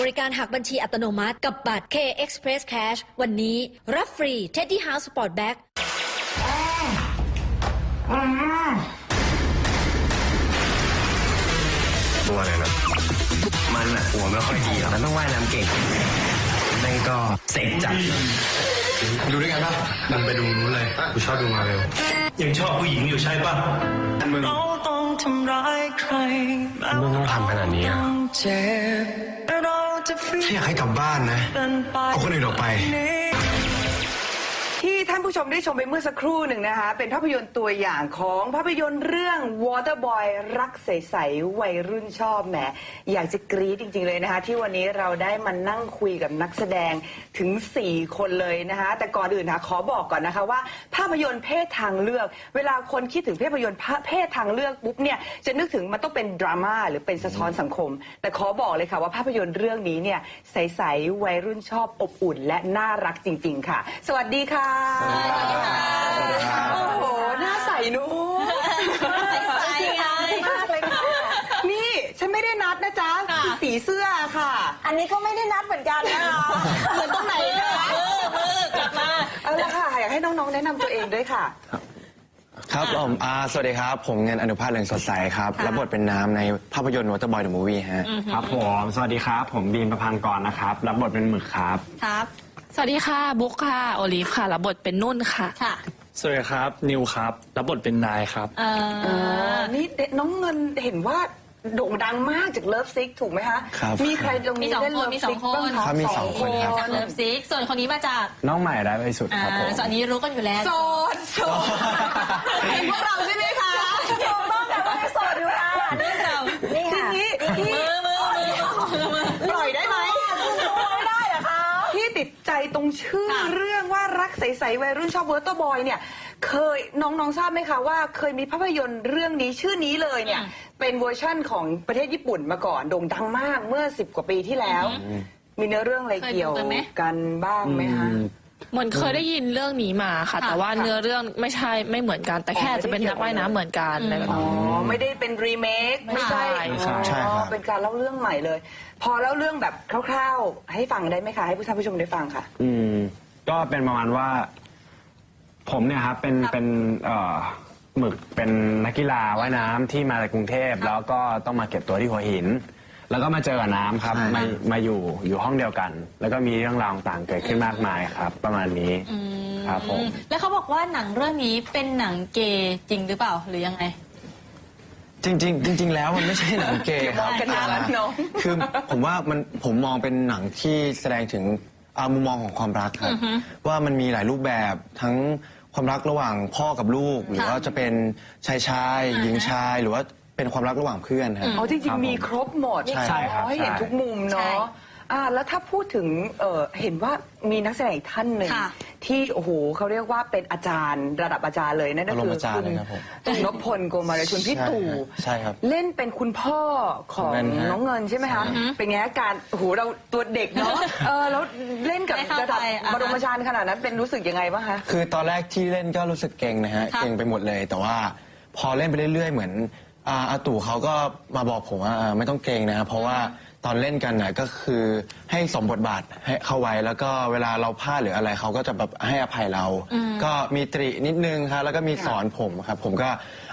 บริการหักบัญชีอัตโนมัติกับบัตร K Express Cash วันนี้ รับฟรี Teddy House Sport Bag ตัวอะไรนะมันอะหัวไม่ค่อยดีอะมันต้องว่ายน้ำเก่งนั่นก็เสกจัดดูด้วยกันป่ะมันไปดูนู้นเลยกูชอบดูมาเร็วยังชอบผู้หญิงอยู่ใช่ป่ะมึงเราต้องทำร้ายใครแม้มึงต้องทำขนาดนี้อะต้องเจ็บ แต่เราจะฟื้นถ้าอยากให้กลับบ้านนะ เอาคนอื่นออกไป ที่ ท่านผู้ชมได้ชมไปเมื่อสักครู่หนึ่งนะคะ เป็นภาพยนตร์ตัวอย่างของภาพยนตร์เรื่อง Waterboy รักใสๆวัยรุ่นชอบแหมอยากจะกรี๊ดจริง ๆเลยนะคะ ที่วันนี้เราได้มานั่งคุยกับนักแสดงถึง 4 คนเลยนะคะ แต่ก่อนอื่นนะขอบอกก่อนนะคะว่า ภาพยนตร์เพศทางเลือก เวลาคนคิดถึงภาพยนตร์เพศทางเลือกปุ๊บเนี่ยจะนึกถึงมันต้องเป็นดราม่าหรือเป็นสะท้อนสังคม แต่ขอบอกเลยค่ะว่าภาพยนตร์เรื่องนี้เนี่ยใสๆวัยรุ่นชอบอบอุ่น และน่ารักจริง ๆ ค่ะ สวัสดีค่ะสวัสดีค่ะโอ้โห หน้าใสนุ้ใสใสมากเลยค่ะ นี่ฉันไม่ได้นัดนะจ๊ะคือสีเสื้อค่ะ อันนี้ก็ไม่ได้นัดเหมือนกันนะคะเหมือนตรงไหนคะมือกลับมา เอาละค่ะ อยากให้น้องๆ แนะนำตัวเองด้วยค่ะ ครับผมอ่าสวัสดีครับ ผมเงินอนุภาพเรืองสดใสครับ รับบทเป็นน้ำในภาพยนตร์ Waterboy the Movie ฮะ ครับผม สวัสดีครับ ผมบีมประพันธ์กรนะครับ รับบทเป็นหมึกครับ ครับ สวัสดีค่ะ บุ๊กค่ะ โอลิฟค่ะ รับบทเป็นนุ่นค่ะ ค่ะสวัสดีครับ นิวครับรับบทเป็นนายครับ เอเอออนี่เด็กน้องเงินเห็นว่าโด่งดังมากจากเลิฟซิกถูกไหมคะ ครับมีใครตรงนี้มีสองเล่นคนเลิฟมีสอซิงกคนบ้างคะครับมีสองคนครับ จากเลิฟซิกส่วนคนนี้มาจากน้องใหม่ได้ไปสุดอ่าครับผม ส่วนนี้รู้กันอยู่แล้ว โสดโสดเป็นพวกเราใช่ไหมคะถูกต้องแต่ว่าไม่โสดอยู่ค่ะนี่เรา นี่ทีค่ะ นี้พี่ มือมือมือมือ ปล่อยได้ไหม ไม่ได้เหรอคะ พี่ติด ใจตรงชื่อค่ะ เรื่องว่ารักใสๆวัยรุ่นชอบเวิร์ตบอยเนี่ย เคยน้องๆทราบไหมคะว่าเคยมีภาพยนตร์เรื่องนี้ชื่อนี้เลยเนี่ย เป็นเวอร์ชั่นของประเทศญี่ปุ่นมาก่อนโด่งดังมากเมื่อสิบกว่าปีที่แล้ว มีเนื้อเรื่องอะไรเกี่ยวกันบ้างไหมคะ เหมือนเคยได้ยินเรื่องนี้มาค่ะ แต่ว่าเนื้อเรื่องไม่ใช่ไม่เหมือนกัน แต่แค่จะเป็นนักว่ายน้ำเหมือนกันอะไรแบบอ๋อนี้ ไม่ได้เป็นรีเมคไม่ใช่ใช่ ใช่อ๋อครับเป็นการเล่าเรื่องใหม่เลย พอเล่าเรื่องแบบคร่าวๆ ให้ฟังได้ไหมคะให้ผู้ท่านผู้ชมได้ฟังค่ะ อืมก็เป็นประมาณว่า ผมเนี่ยครับเป็นเป็นเอ่อหมึกเป็นนักกีฬาว่ายน้ำที่มาจากกรุงเทพ แล้วก็ต้องมาเก็บตัวที่หัวหิน แล้วก็มาเจอกับน้ำครับใช่มามาอยู่อยู่ห้องเดียวกัน แล้วก็มีเรื่องราวต่างๆเกิดขึ้นมากมายครับ ประมาณนี้ครับผม แล้วเขาบอกว่าหนังเรื่องนี้เป็นหนังเกย์จริงหรือเปล่าหรือยังไง จริง ๆ จริง ๆ แล้วมันไม่ใช่หนังเกย์ครับมองกันอย่างนั้นเนอะคือผมว่ามันผมมองเป็นหนังที่แสดงถึงอ่ามุมมองของความรักครับ ว่ามันมีหลายรูปแบบทั้งความรักระหว่างพ่อกับลูก หรือว่าจะเป็นชายชายหญิงชายหรือว่า เป็นความรักระหว่างเพื่อนครับอ๋อจริครังบๆมีครบหมดใช่ครับ อ๋อให้เห็นใช่ทุกมุมใช่เนาะอ่าแล้วถ้าพูดถึงเออเห็นว่ามีนักแสดงอีกท่านหนึ่งค่ะที่โอ้โหเขาเรียกว่าเป็นอาจารย์ระดับอาจารย์เลยนั่นก็คือปรมาจารย์คุณเลยครับผมนพพลโกมาลคุณพี่ใช่ตู่ใช่ครับเล่นเป็นคุณพ่อของของเงินฮะ น้องเงินใช่ไหมคะเป็นไงอาการโอ้โหเราตัวเด็กเนาะเออแล้วเล่นกับได้เข้าระดับไปอ่าฮะ บรมอาจารย์ขนาดนั้นเป็นรู้สึกยังไงบ้างคะ คือตอนแรกที่เล่นก็รู้สึกเก่งนะฮะครับเก่งไปหมดเลย แต่ว่าพอเล่นไปเรื่อยๆ เหมือน อาอาตู่เขาก็มาบอกผมว่าอ่าไม่ต้องเก่งนะครับเพราะว่าตอนเล่นกันน่ะก็คือให้สมบทบาทให้เข้าไว้ แล้วก็เวลาเราพลาดหรืออะไรเขาก็จะแบบให้อภัยเรา ก็มีตรินิดนึงครับแล้วก็มีสอนผมครับ ผมก็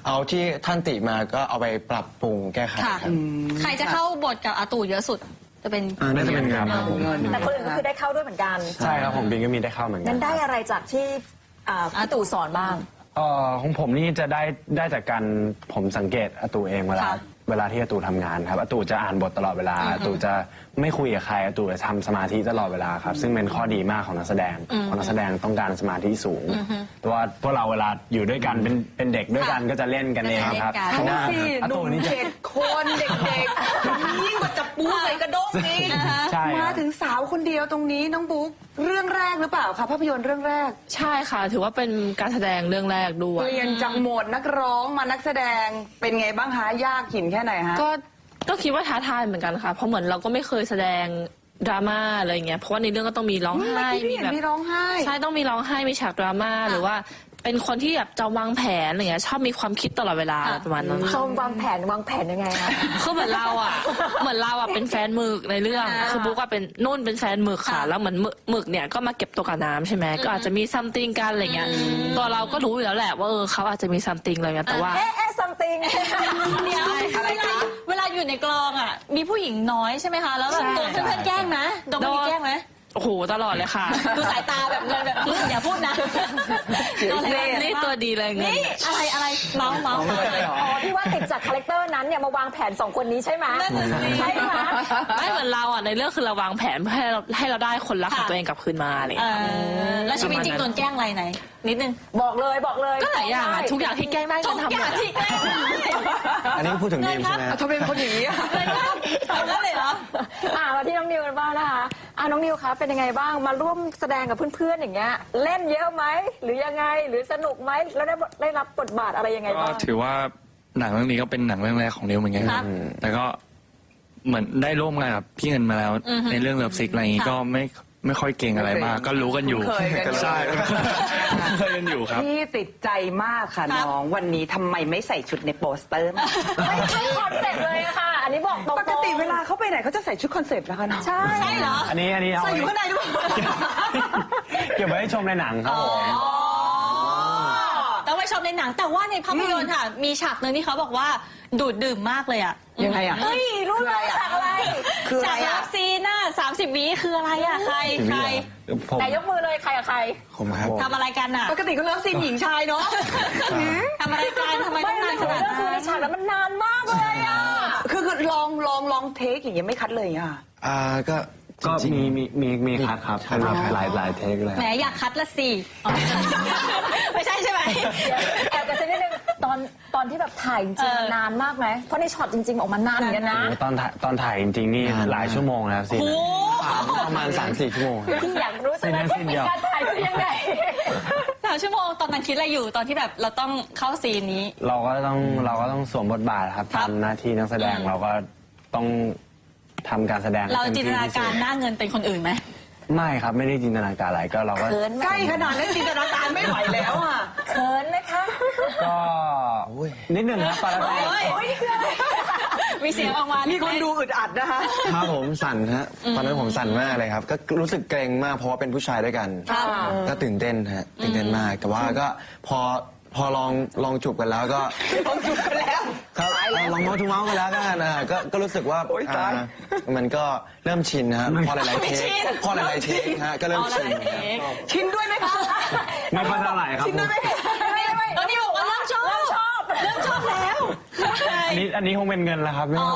เอาที่ท่านติมาก็เอาไปปรับปรุงแก้ไขค่ะ ครับใครจะเข้าบทกับอาตู่เยอะสุด จะเป็น อ่าน่าจะเป็นเงินครับผมเงินแต่คนอื่นก็คือได้เข้าด้วยเหมือนกัน ใช่ครับผมบินก็มีได้เข้าเหมือนกังั้นนได้อะไรจากที่อ่าพี่ตู่สอนบ้าง เอ่อของผมนี่จะได้ได้จากการผมสังเกตอาตูเองเวลาค่ะ เวลาที่อาตูทำงานครับอาตูจะอ่านบทตลอดเวลาอาตูจะไม่คุยกับใครอาตูจะทำสมาธิตลอดเวลาครับ ซึ่งเป็นข้อดีมากของนักแสดงของนักแสดงต้องการสมาธิสูงแต่ว่าพวกเราเวลาอยู่ด้วยกันเป็นเป็นเด็กด้วยกันก็จะเล่นกันเองครับก็จะเล่นกันใช่หน้าสิหอาตูนุ่มนี่จะเจ็ดคนเด็กๆยิ่งกว่าจับปูใส่กระด้งนี่ใช่คมารับถึงสาวคนเดียวตรงนี้น้องบุ๊กเรื่องแรกหรือเปล่าคะภาพยนตร์เรื่องแรกใช่ค่ะ ถือว่าเป็นการแสดงเรื่องแรกด้วย เปลี่ยนจากโหมดนักร้องมานักแสดงเป็นไงบ้างคะยากหินแค่ไหนฮะ ก็ก็คิดว่าท้าทายเหมือนกันค่ะ เพราะเหมือนเราก็ไม่เคยแสดงดราม่าอะไรเงี้ยเพราะว่าในเรื่องก็ต้องมีร้องเมื่อไห้กี้พี่มีเห็นแบบ มีร้องไห้ ใช่ต้องมีร้องไห้มีฉากดราม่าหรือว่า เป็นคนที่แบบจะวางแผนอะไรเงี้ยชอบมีความคิดตลอดเวลาประมาณนั้นชมวางแผนวางแผนยังไงคะ คือเหมือนเราอะ เหมือนเราอะเป็นแฟนหมึกในเรื่องคือบุ๊กว่าเป็นนุ่นเป็นแฟนหมึกค่ะแล้วเหมือนหมึกหมึกเนี่ยก็มาเก็บตัวกับน้ำใช่ไหมก็อาจจะมีซัมติงกันอะไรเงี้ย ตัวเราก็รู้อยู่แล้วแหละว่าเออเขาอาจจะมีซัมติงอะไรเงี้ยแต่ว่า เอ๊ะเอ๊ะ something เดี๋ยวเวลาเวลาอยู่ในกลองอะ มีผู้หญิงน้อยใช่ไหมคะ แล้วแบบใช่โดนเพื่อนๆแกล้งไหมโดนพี่แกล้งไหมโอ้โหตลอดเลยค่ะ ดูสายตาแบบเงินแบบอย่าพูดนะ เดี๋ยวโดนอะไรเซ่บ้างนี่ตัวดีเลยเงินนี่อะไรอะไรเมาส์เมาส์มาอ๋อที่ว่าติดจากคาแรคเตอร์นั้นเนี่ยมาวางแผนสองคนนี้ใช่ไหมนั่นน่ะสิใช่ไหมไม่เหมือนเราอะในเรื่องคือเราวางแผนเพื่อให้เราให้เราได้คนรักของค่ะตัวเองกลับคืนมาอะไรเอเงี้ยอแล้วชีวิตจริงโดนแกล้งอะไรไหน นิดนึงบอกเลยบอกเลยก็หลายอย่างอะทุกอย่างที่แกล้งได้ทุเงิกนทำอหมย่างดอะที่แกล้งได้อันนี้พูดถึงดีมใช่ไหมฮะทำไมเป็นคนอย่างนี้อะเลยครับเอาแล้วเลยเหรออ่ามาที่น้องนิวกันบ้างนะคะ อ่าน้องนิวคะเป็นยังไงบ้างมาร่วมแสดงกับเพื่อนๆอย่างเงี้ยเล่นเยอะไหมหรือยังไงหรือสนุกไหมแล้วได้ได้รับบทบาทอะไรยังไงก็บ้าง ถือว่าหนังเรื่องนี้ก็เป็นหนังเรื่องแรกของนิวเหมือนกันครับแต่ก็เหมือนได้ร่วมงานกับพี่เงินมาแล้วในเรื่องเลิฟซิกอะไรอย่างงี้ค่ะ ก็ไม่ไม่ค่อยเก่งอะไรมาก ก็รู้กันอยู่เคยกันใช่เคยกันอยู่ครับ พี่ติดใจมากค่ะครับ น้องวันนี้ทำไมไม่ใส่ชุดในโปสเตอร์มา ไม่ใช่คอนเซ็ปต์เลยอะค่ะอั นนี้บอกตรงๆปกติเวลาเขาไปไหนเขาจะใส่ชุดคอนเซปต์แล้วค่ะน้องใช่ใช่เหรออันนี้อันนี้เอาใส่อยู่ไว้ข้างในด้วยเก็บไว้ให้ชมในหนังครับผม ต้องไปชมในหนังแต่ว่าในภาพยนตร์ค่ะ มีฉากหนึ่งที่เขาบอกว่าดูดดื่มมากเลยอะยังไงอะ เฮ้ยรู้เลยฉากอะไรคืออะไรอะฉากเลิฟซีนน่ะสามสิบวิคืออะไรอะใครใครผมแต่ยกมือเลยใครกับใคร ผมครับทำอะไรกันอะปกติก็เลิฟซีนหญิงชายเนาะ ทำอะไรกันทำไมไม่ต้องนานขรู้นาดก็คือในนั้นฉากนั้นมันนานมากเลยอะ คือคือลองลองลองเทคอย่างเงี้ยไม่คัดเลยอะ อ่าก็ก็จริงมีๆมีมีมีคัดครับใช่เป็นครับหลายหลายเทคเลยแหมอยากคัดละสิอ๋อไม่ใช่ใช่ไหม แอบกระซิบนิดนึงตอนตอนที่แบบถ่ายจริงเออๆนานมากไหมเพราะในช็อตจริง ๆ ออกมานานเหมือนกันนะ โอ้ตอนถ่ายตอนถ่ายจริงๆนี่นานมากหลายชั่วโมงแล้วสิโอ้ ประมาณ3 4ชั่วโมงครับ พี่อยากรู้ใช่ไหมซีนนั้นเทซีคนนิเดีคยวการถ่ายคือยังไงสามชั่วโมงตอนนั้นคิดอะไรอยู่ตอนที่แบบเราต้องเข้าซีนนี้ เราก็ต้องเราก็ต้องสวมบทบาทครับครับ ทำหน้าที่นักแสดงอืมเราก็ต้องทำการแสดงให้เราต็มจินตที่นาที่กาสุรดหน้าเงินเป็นคนอื่นไหม ไม่ครับไม่ได้จินตนาการอะไรก็เราก็เขินไหมใกล้ขนาดนั้นจินตนาการไม่ไหวแล้วอะเขินไหมคะก็นิดนึงครับตอนแรกโอ้ย มีเสียงออกมามีมีคนดูอึดอัดนะคะ ครับผมสั่นฮะตอนนั้นผมสั่นมากเลยครับ ก็รู้สึกเกรงมากเพราะว่าเป็นผู้ชายด้วยกันครับก็ตื่นเต้นฮะตื่นเต้นมาก แต่ว่าก็พอพอลองลองจูบกันแล้วก็ลองจูบกันแล้วครับลองเมาส์ทูเมาส์กันแล้วกันนะก็ก็รู้สึกว่าโอ๊ยตายอ่ามันก็เริ่มชินนะฮะพอหลายๆเทชิคนพอหลายๆเทคฮะก็เริ่มชินครับชินด้วยไหมคะไม่ค่อยเท่าไหร่ครับชินด้วยไหมคะตอนนี้บอก เริ่มชอบแล้วอันนี้อันนี้คงเป็นเงินแล้วครับไม่ต้อง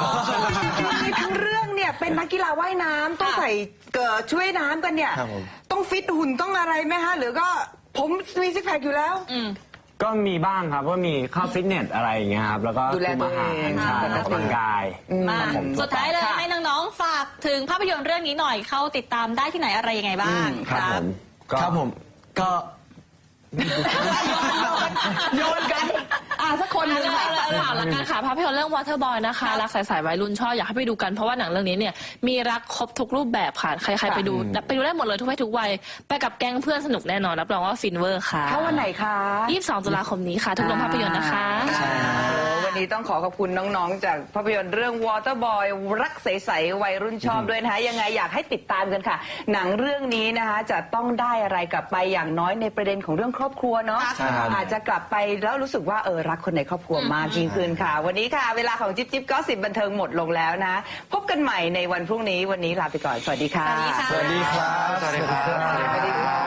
คือทั้งเรื่องเนี่ยเป็นนักกีฬาว่ายน้ำต้องใส่เกิดช่วยน้ำกันเนี่ย ครับผม ต้องฟิตหุ่นต้องอะไรไหมคะหรือก็ผมมีซิกแพคอยู่แล้ว ก็มีบ้างครับว่ามีเข้าฟิตเนสอะไรอย่างเงี้ยครับแล้วก็ดูแลคุมอาหารตัวเอง ใช่ปกติออกกำลังกาย มาครับผม สุดท้ายเลยให้น้องๆฝากถึงภาพยนตร์เรื่องนี้หน่อยเข้าติดตามได้ที่ไหนอะไรยังไงบ้างครับผมก็ ครับผมก็ โยนกัน อะสักคนหนึง ค่ะฝากละกันค่ะภาพยนตร์เรื่อง Waterboy นะคะ รักสายสายวัยรุ่นชอบอยากให้ไปดูกันเพราะว่าหนังเรื่องนี้เนี่ยมีรักครบทุกรูปแบบค่ะ ใคร ๆ ไปดูไปดูได้หมดเลยทุกเพศทุกวัย ไปกับแก๊งเพื่อนสนุกแน่นอนรับรองว่าฟินเวอร์ค่ะเข้าวันไหนคะ22 ตุลาคมนี้ค่ะ ทุกโรงภาพยนตร์นะคะโอ้ วันนี้ต้องขอขอบคุณน้องๆ จากภาพยนตร์เรื่อง Waterboy รักใสๆวัยรุ่นชอบด้วยนะคะยังไงอยากให้ติดตามกันค่ะ หนังเรื่องนี้นะคะจะต้องได้อะไรกลับไปอย่างน้อยในประเด็นของเรื่องครอบครัวเนาะใช่ครับอาจจะกลับไปแล้วรู้สึกว่าเออรักคนในครอบครัวมากยิ่งขึ้นค่ะ วันนี้ค่ะ เวลาของจิ๊บจิ๊บก็สิบบันเทิงหมดลงแล้วนะ พบกันใหม่ในวันพรุ่งนี้วันนี้ลาไปก่อนสวัสดีค่ะ สวัสดีค่ะ สวัสดีครับ สวัสดีครับ สวัสดีค่ะ